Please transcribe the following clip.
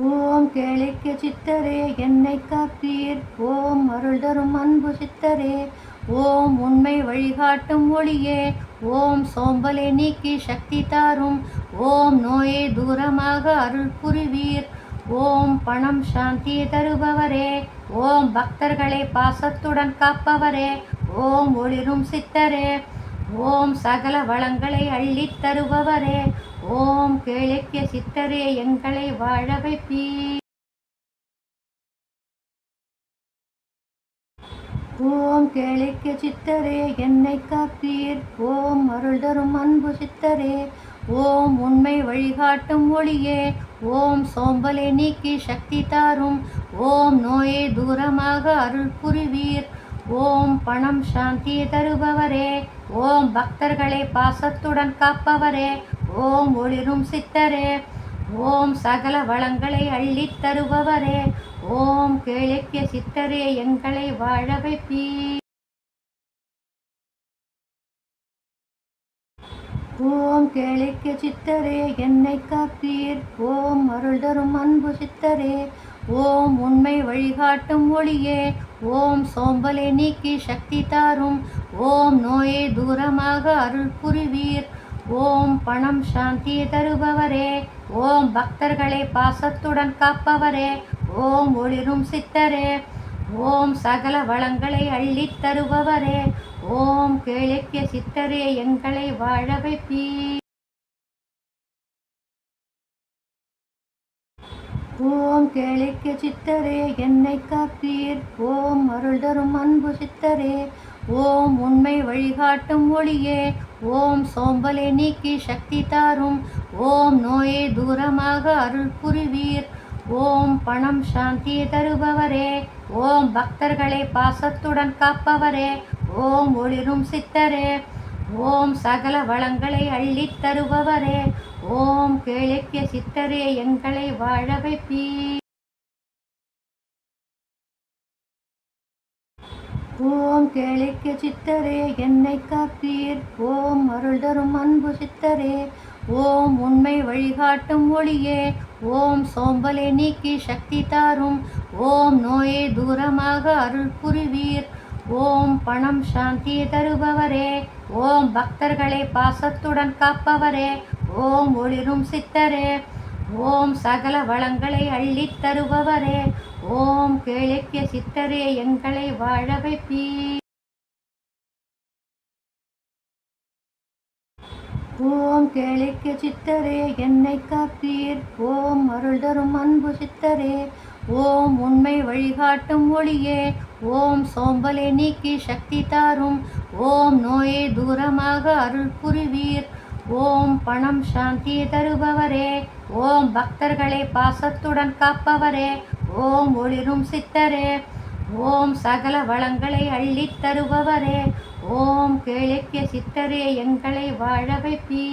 ஓம் கேளிக்க சித்தரே என்னை காப்பீர். ஓம் அருள் தரும் அன்பு சித்தரே ஓம் உண்மை வழிகாட்டும் ஒளியே. ஓம் சோம்பலை நீக்கி சக்தி தாரும். ஓம் நோயை தூரமாக அருள் புரிவீர். ஓம் பணம் சாந்தி தருபவரே ஓம் பக்தர்களை பாசத்துடன் காப்பவரே ஓம் ஒளிரும் சித்தரே. ஓம் சகல வளங்களை அள்ளித் தருபவரே ஓம் கேளிக்க சித்தரே எங்களை வாழ வைப்பீர் ஓம் கேளிக்க சித்தரே என்னை காப்பீர். ஓம் அருள் தரும் அன்பு சித்தரே ஓம் உண்மை வழிகாட்டும் ஒளியே. ஓம் சோம்பலை நீக்கி சக்தி தாரும். ஓம் நோயை தூரமாக அருள் புரிவீர். ஓம் பணம் சாந்தியை தருபவரே. ஓம் பக்தர்களை பாசத்துடன் காப்பவரே. ஓம் ஒளிரும் சித்தரே ஓம் சகல வளங்களை அள்ளித் தருபவரே ஓம் கேளிக்கிய சித்தரே எங்களை வாழ வைப்பீ. ஓம் கேளிக்க சித்தரே என்னை காப்பீர். ஓம் அருள் தரும் அன்பு சித்தரே ஓம் உண்மை வழிகாட்டும் ஒளியே ஓம் சோம்பலை நீக்கி சக்தி தாரும் ஓம் நோயை தூரமாக அருள் புரிவீர். ஓம் பணம் சாந்தியை தருபவரே ஓம் பக்தர்களை பாசத்துடன் காப்பவரே ஓம் ஒளிரும் சித்தரே ஓம் சகல வளங்களை அள்ளித் தருபவரே ஓம் கேளிக்க சித்தரே எங்களை வாழ வைப்பீர் ஓம் கேளிக்க சித்தரே என்னை காப்பீர். ஓம் அருள் தரும் அன்பு சித்தரே ஓம் உண்மை வழிகாட்டும் ஒளியே ஓம் சோம்பலை நீக்கி சக்தி தாரும் ஓம் நோயை தூரமாக அருள் புரிவீர். ஓம் பணம் சாந்தியை தருபவரே ஓம் பக்தர்களை பாசத்துடன் காப்பவரே ஓம் ஒளிரும் சித்தரே ஓம் சகல வளங்களை அள்ளித் தருபவரே ஓம் கேளிக்க சித்தரே எங்களை வாழ வைப்பீர். ஓம் கேளிக்க சித்தரே என்னை காப்பீர். ஓம் அருள் தரும் அன்பு சித்தரே ஓம் உண்மை வழிகாட்டும் ஒளியே. ஓம் சோம்பலை நீக்கி சக்தி தாரும். ஓம் நோயை தூரமாக அருள் புரிவீர். ஓம் பணம் சாந்தி தருபவரே ஓம் பக்தர்களை பாசத்துடன் காப்பவரே ஓம் ஒளிரும் சித்தரே. ஓம் சகல வளங்களை அள்ளித் தருபவரே ஓம் கேளிக்க சித்தரே எங்களை வாழ வைப்பீர் ஓம் கேளிக்க சித்தரே என்னை காப்பீர். ஓம் அருள் தரும் அன்பு சித்தரே ஓம் உண்மை வழிகாட்டும் ஒளியே. ஓம் சோம்பலை நீக்கி சக்தி தாரும். ஓம் நோயை தூரமாக அருள் புரிவீர். ஓம் பணம் சாந்தி தருபவரே. ஓம் பக்தர்களை பாசத்துடன் காப்பவரே. ஓம் ஒளிரும் சித்தரே ஓம் சகல வளங்களை அள்ளித் தருபவரே ஓம் கேளிக்க சித்தரே எங்களை வாழ வைப்பீ